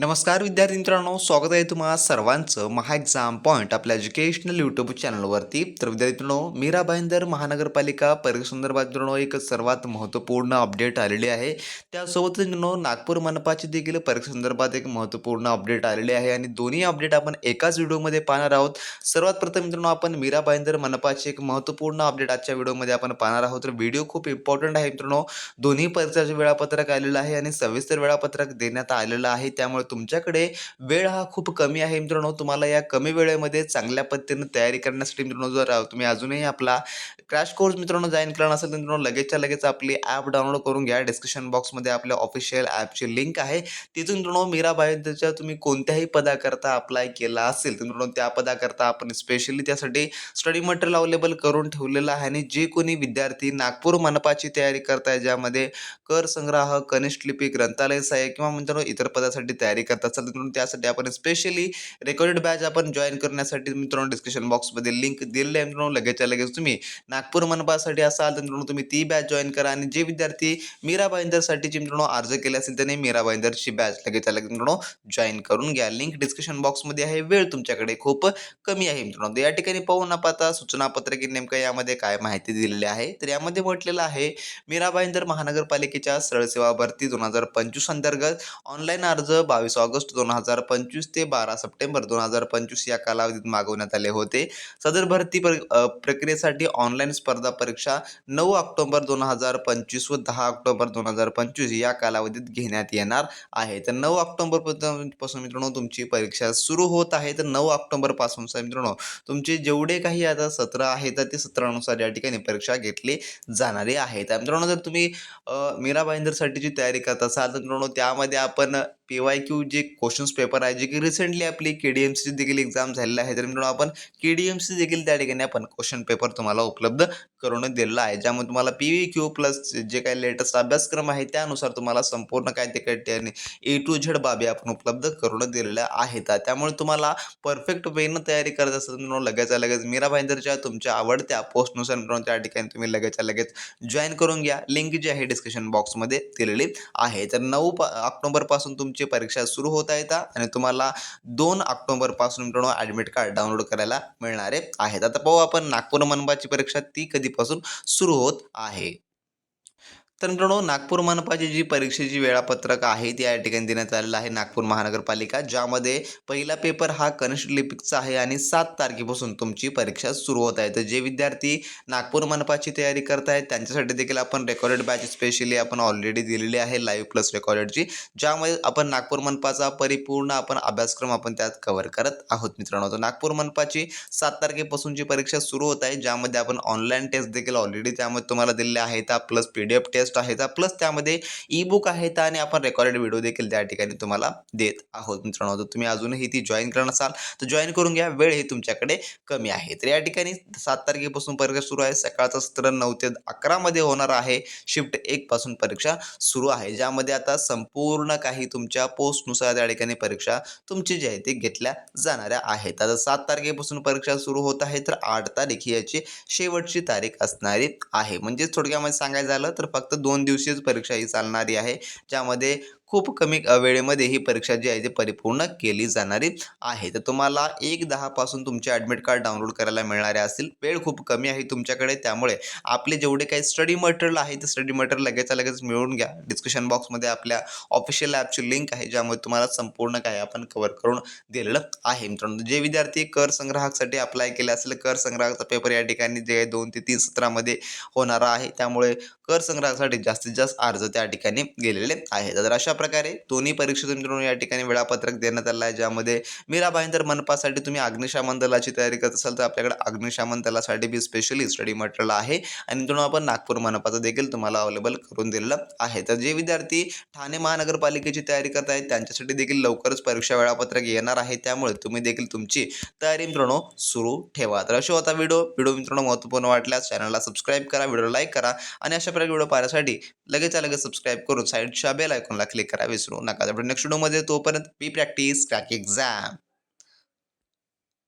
नमस्कार विद्यार्थी मित्रांनो स्वागत आहे तुम्हाला सर्वांचं महा एक्झाम पॉईंट आपल्या एज्युकेशनल यूट्यूब चॅनलवरती तर विद्यार्थी मित्रांनो मीरा भाईंदर महानगरपालिका परीक्षेसंदर्भात मित्रांनो एक सर्वात महत्त्वपूर्ण अपडेट आलेली आहे. त्यासोबतच मित्रांनो नागपूर मनपाची देखील परीक्षेसंदर्भात एक महत्त्वपूर्ण अपडेट आलेली आहे आणि दोन्ही अपडेट आपण एकाच व्हिडिओमध्ये पाहणार आहोत. सर्वात प्रथम मित्रांनो आपण मीरा भाईंदर मनपाची एक महत्त्वपूर्ण अपडेट आजच्या व्हिडिओमध्ये आपण पाहणार आहोत. तर व्हिडिओ खूप इम्पॉर्टंट आहे मित्रांनो. दोन्ही परीक्षाचे वेळापत्रक आलेलं आहे आणि सविस्तर वेळापत्रक देण्यात आलेलं आहे. त्यामुळे तुमच्याकडे वेळ हा खूप कमी आहे मित्रांनो. तुम्हाला या कमी वेळेमध्ये चांगल्या पद्धतीने तयारी करण्यासाठी मित्रांनो जर तुम्ही अजूनही आपला क्रॅश कोर्स मित्रांनो जॉईन केला असेल तर मित्रांनो लगेचच्या लगेच आपली ॲप डाउनलोड करून घ्या. डिस्क्रिप्शन बॉक्समध्ये आपल्या ऑफिशियल ॲपची लिंक आहे. तिथून मित्रांनो मीरा बायोच्या तुम्ही कोणत्याही पदाकरता अप्लाय केला असेल तर मित्रांनो त्या पदाकरता आपण स्पेशली त्यासाठी स्टडी मटेरियल अवेलेबल करून ठेवलेलं आहे आणि जे कोणी विद्यार्थी नागपूर मनपाची तयारी करताय ज्यामध्ये कर संग्रह कनिष्ठ लिपी ग्रंथालय सहाय्यक किंवा मित्रांनो इतर पदासाठी तयारी करत असाल तर त्यासाठी आपण स्पेशली रेकॉर्डेड बॅच आपण जॉईन करण्यासाठी मित्रांनो डिस्क्रिप्शन बॉक्समध्ये लिंक दिलेली आहे मित्रांनो. लगेचच्या लगेच तुम्ही नागपूर मनपासाठी असाल तर मित्रांनो तुम्ही ती बॅच जॉईन करा आणि जे विद्यार्थी मीरा भाईंदरसाठीचे मित्रांनो अर्ज केले असेल त्याने मीरा बाईंदरची बॅच लगेचच्या लगेच मित्रांनो जॉईन करून घ्या. लिंक डिस्क्रिप्शन बॉक्समध्ये आहे. वेळ तुमच्याकडे खूप कमी आहे मित्रांनो. या ठिकाणी पाहू न पाहता सूचना पत्रकी नेमकं यामध्ये काय माहिती दिलेली आहे? तर यामध्ये म्हटलेलं आहे मीराबाईंदर महानगरपालिकेच्या सरळ सेवा भरती दोन हजार पंचवीस अंतर्गत ऑनलाईन अर्ज बावीस बावीस ऑगस्ट दोन हजार पंचवीस ते बारा सप्टेंबर दोन हजार पंचवीस या कालावधीत मागवण्यात आले होते. सदर भरती पर प्रक्रियेसाठी ऑनलाईन स्पर्धा परीक्षा नऊ ऑक्टोबर दोन हजार पंचवीस व दहा ऑक्टोबर दोन हजार पंचवीस या कालावधीत घेण्यात येणार आहे. तर नऊ ऑक्टोबरपासून मित्रांनो तुमची परीक्षा सुरू होत आहे. तर नऊ ऑक्टोबरपासून मित्रांनो तुमचे जेवढे काही आता सत्र आहेत तर ते सत्रानुसार या ठिकाणी परीक्षा घेतली जाणारी आहे. तर मित्रांनो जर तुम्ही मीरा भाईंदरसाठीची तयारी करत असाल तर मित्रांनो त्यामध्ये आपण पी वाय क्यू जे क्वेश्चन्स पेपर आहे जे की रिसेंटली आपली के डी एम सी देखील एक्झाम झालेलं आहे. तर मित्रांनो आपण के डी एम सी देखील त्या ठिकाणी आपण क्वेश्चन पेपर तुम्हाला उपलब्ध करून दिलेला आहे. ज्यामुळे तुम्हाला पी व्ही क्यू प्लस जे काही लेटेस्ट अभ्यासक्रम आहे त्यानुसार तुम्हाला संपूर्ण काय ते काही ए टू झेड बाबी आपण उपलब्ध करून दिलेल्या आहेत. त्यामुळे तुम्हाला परफेक्ट वेनं तयारी करत असतात मित्रांनो लगेच लगेच मीरा भाईंदरच्या तुमच्या आवडत्या पोस्टनुसार मित्रांनो त्या ठिकाणी तुम्ही लगेच लगेच जॉईन करून घ्या. लिंक जी आहे डिस्क्रिप्शन बॉक्समध्ये दिलेली आहे. तर नऊ ऑक्टोबरपासून तुमची परीक्षा सुरू होत आहेत आणि तुम्हाला दोन ऑक्टोबरपासून मित्रांनो ॲडमिट कार्ड डाउनलोड करायला मिळणारे आहेत. आता पाहू आपण नागपूर मनपाची परीक्षा ती कधीपासून सुरू होत आहे? तर मित्रांनो नागपूर मनपाची जी परीक्षेची वेळापत्रक आहे ती या ठिकाणी देण्यात आलेलं आहे नागपूर महानगरपालिका ज्यामध्ये पहिला पेपर हा कनिष्ठ लिपिकचा आहे आणि सात तारखेपासून तुमची परीक्षा सुरू होत आहे. तर जे विद्यार्थी नागपूर मनपाची तयारी करत आहेत त्यांच्यासाठी देखील आपण रेकॉर्डेड बॅच स्पेशली आपण ऑलरेडी दिलेली आहे लाईव्ह प्लस रेकॉर्डेडची ज्यामध्ये आपण नागपूर मनपाचा परिपूर्ण आपण अभ्यासक्रम आपण त्यात कव्हर करत आहोत मित्रांनो. तर नागपूर मनपाची सात तारखेपासूनची परीक्षा सुरू होत आहे ज्यामध्ये आपण ऑनलाईन टेस्ट देखील ऑलरेडी त्यामध्ये तुम्हाला दिलेल्या आहेत. Plus P D F test आहेत प्लस त्यामध्ये ई बुक आहेत आणि आपण रेकॉर्डेड व्हिडिओ देखील त्या ठिकाणी तुम्हाला देत आहोत मित्रांनो. तर तुम्ही अजूनही ती जॉईन करणार असाल तर जॉईन करून घ्या. वेळ ही तुमच्याकडे कमी आहे. तर या ठिकाणी सात तारखेपासून परीक्षा सुरू आहे. सकाळचं सत्र नऊ ते अकरामध्ये होणार आहे. शिफ्ट एकपासून परीक्षा सुरू आहे. ज्यामध्ये आता संपूर्ण काही तुमच्या पोस्टनुसार त्या ठिकाणी परीक्षा तुमची जी आहे ती घेतल्या जाणाऱ्या आहेत. आता सात तारखेपासून परीक्षा सुरू होत आहे तर आठ तारीख ही याची शेवटची तारीख असणारी आहे. म्हणजेच थोडक्यामध्ये सांगायचं झालं तर फक्त दोन दिवसीयच परीक्षा ही चालणारी आहे. ज्यामध्ये खूप कमी वेळेमध्ये ही परीक्षा जी आहे ती परिपूर्ण केली जाणारी आहे. तर तुम्हाला एक दहापासून तुमचे ॲडमिट कार्ड डाउनलोड करायला मिळणारे असतील. वेळ खूप कमी आहे तुमच्याकडे त्यामुळे आपले जेवढे काही स्टडी मटेरियल आहे ते स्टडी मटेरियल लगेच लगेच मिळून घ्या. डिस्क्रिप्शन बॉक्समध्ये आपल्या ऑफिशियल ॲपची लिंक आहे ज्यामुळे तुम्हाला संपूर्ण काही आपण कव्हर करून दिलेलं आहे. मित्रांनो जे विद्यार्थी कर संग्राहकसाठी अप्लाय केले असेल कर संग्राहकाचा पेपर या ठिकाणी जे आहे दोन ते तीन सत्रामध्ये होणारा आहे त्यामुळे कर संग्रहासाठी जास्तीत जास्त अर्ज त्या ठिकाणी गेलेले आहेत. तर अशा प्रकारे दोन्ही परीक्षेचं मित्रांनो या ठिकाणी वेळापत्रक देण्यात आलं आहे ज्यामध्ये मीरा भाईंदर मनपासाठी तुम्ही अग्निशामन दलाची तयारी करत असाल तर आपल्याकडे अग्निशामन दलासाठी बी स्पेशली स्टडी मटेरियल आहे. आणि मित्रांनो आपण नागपूर मनपाचं देखील तुम्हाला अवेलेबल करून दिलेलं आहे. तर जे विद्यार्थी ठाणे महानगरपालिकेची तयारी करत आहेत त्यांच्यासाठी देखील लवकरच परीक्षा वेळापत्रक येणार आहे. त्यामुळे तुम्ही देखील तुमची तयारी मित्रांनो सुरू ठेवा. तर अशी होता व्हिडिओ. व्हिडिओ मित्रांनो महत्त्वपूर्ण वाटल्यास चॅनलला सबस्क्राईब करा व्हिडिओ लाईक करा. आणि अशा प्रकारे व्हिडिओ पाहण्यासाठी लगेच लगेच सबस्क्राईब करून साईडच्या बेल आयकॉनला क्लिक करा विसरू नका. तर नेक्स्ट व्हिडिओमध्ये तोपर्यंत बी प्रॅक्टिस क्रॅक एक्झाम